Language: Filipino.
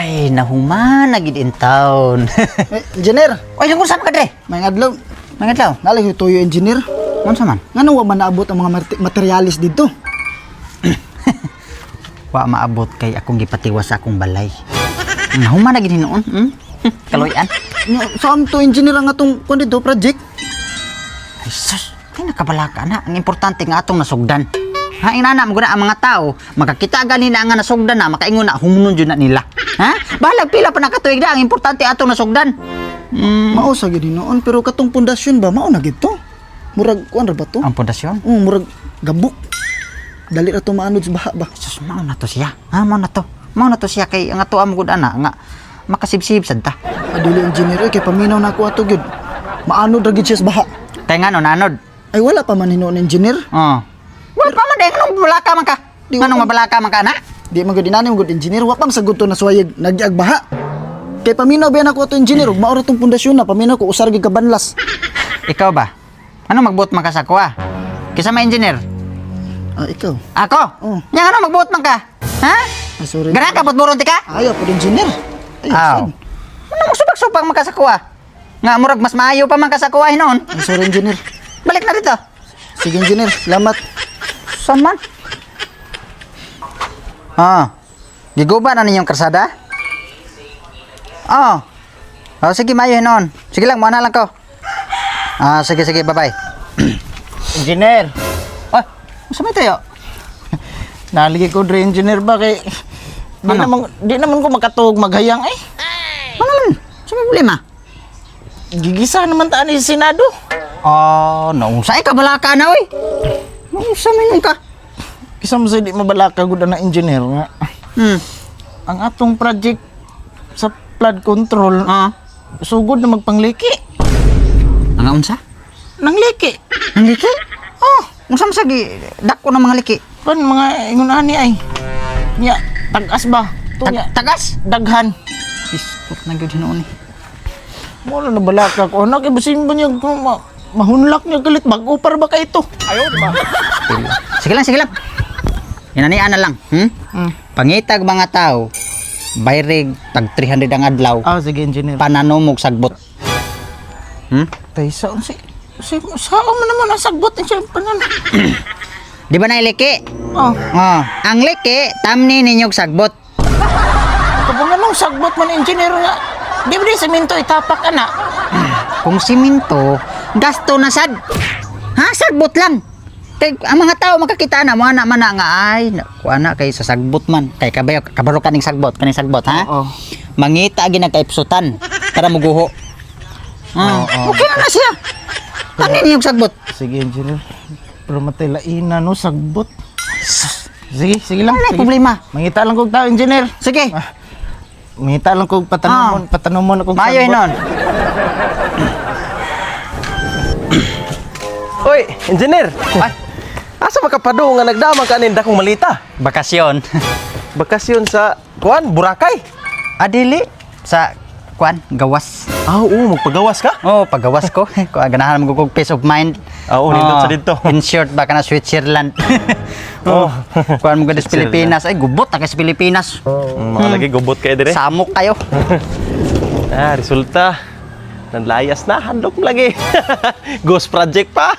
Ay, nahuman na gid in town. Eh, engineer, Oy, lang saan ka dre? may adlaw. Mga tao. Nalag yung tuyo engineer. Unsa man? Nga wa man naabot ang mga mate- materialis dito. Wa maabot kay akong gipatiwas sa akong balay. Nahuman na gid hinuon. Hmm? Kaloyan. Nga, Saan to engineer ang atong kundi do project? Ay, sus. Kay nakabalaka na. Ang importante nga atong nasugdan. Ha, inana mo ang mga tao, makakita gani na nga nasugdan na, makaingon na humunon jud na nila. Ha? Balag pila pa nakatuig na, ang importante atong nasugdan. Mm, Mao sa gid noon pero katong pundasyon ba mao na gid to? Murag kuan ra ba to? ang pundasyon. Oh, murag gabok. Dali ra to maanod sa baha ba? Sus, mao na to siya. Ha, mao na to. Mao na to siya kay ang ato amo gud ana nga makasibsib sad ta. Adili engineer kay paminaw na ako ato gyud. Maanod ra gid siya sa baha. Kay nga no nanod. Ay wala pa man hinuon engineer. Oh. Wala pa man deh nung balaka man ka. Di Nganong wa- mabalaka man ka na? Di man gud inani mo gud engineer wa pang sagot na suwayag nagyag baha. Kay paminaw ba ako ato engineer ug mao ra tong pundasyon na paminaw ko usar gid ka banlas. Ikaw ba? Ano magbuot man ka sa kuha? Kisa may engineer? Ah, ikaw. Ako? Oh. Yang ano magbuot man ka? Ha? Ah, sorry. Gana ka butburon ti ka? Ayaw po engineer. Ay, Aw. sad. Ano mo subak-subak man ka sa kuha? Nga murag mas maayo pa man ka sa kuha noon. Ah, sorry engineer. Balik na dito. Sige engineer, salamat. Saan man? Ah. Giguba na ninyong karsada? Oh. Oh, sige, mayo noon. Sige lang, muna lang ko. Ah, sige, sige, bye-bye. Engineer. Oh, saan may tayo? Naligi ko dre engineer ba kay di Ano? naman di naman ko makatuog maghayang eh. Ano man? Saan may problema? Gigisa naman taan ni Senado. Oh, naunsa ka balaka na, oy. Naunsa man ka? Kisa mo sa di mabalaka gud na engineer nga. Hmm. Ang atong project sa flood control Ah. sugod na magpangliki. Ang unsa? Nang liki. Ang liki? Oh, unsa man sa gi dako ng mga liki? Kan mga ingon ani ay. Nya tagas ba? To nya Tag tagas? daghan. Iskot na gyud hinuon ni. Mo na balaka ko. Ano kay basin ba niya mahunlak niya galit bago para ba ka ito? Ayaw di ba? Sige lang, sige lang. Inanian na lang, hmm? Hmm. Pangitag mga tao, bayrig tag 300 ang adlaw, Ah sige engineer. pananumog sagbot. Hmm? Tay sa si si sao man naman ang sagbot ni siya panan. Di ba na iliki? Oh, Oh, ang liki, tamni ninyog sagbot. kapag anong sagbot man engineer nga. Di ba di semento itapak ana? Kung siminto, gasto na sad. Ha, sagbot lang. Kay ang mga tao makakita na mo na man nga ay kuha na kay sa sagbot man. Kay kabayo kabaro kaning sagbot, kaning sagbot ha. Oo. Mangita gi nagkaipsutan para muguho. Ah, Oo. okay na na siya. Ano niyog sagbot? Sige engineer. Pero matay laina no sagbot. Sige, sige lang. Sige. problema? Mangita lang kog tao engineer. Sige. Mangita lang kog patanumon, patanumon akong Mayo sagbot. nun. Oy, engineer. Ay, Asa makapado nga nagdamang ka nin dakong malita? bakasyon. Bakasyon sa kuan, Boracay. Adili sa kuan gawas. Ah, oo, magpagawas ka? Oh, paggawas ko. Ganahan mo kog peace of mind. Ah, oo, nindot sa dito. In short, baka na Switzerland. oh. Kuha mo gadis Pilipinas. Ay, gubot na sa Pilipinas. Mm, mga lagi gubot kayo dire. Samok kayo. Ah, resulta. Nanlayas na, handok lagi. Ghost project pa.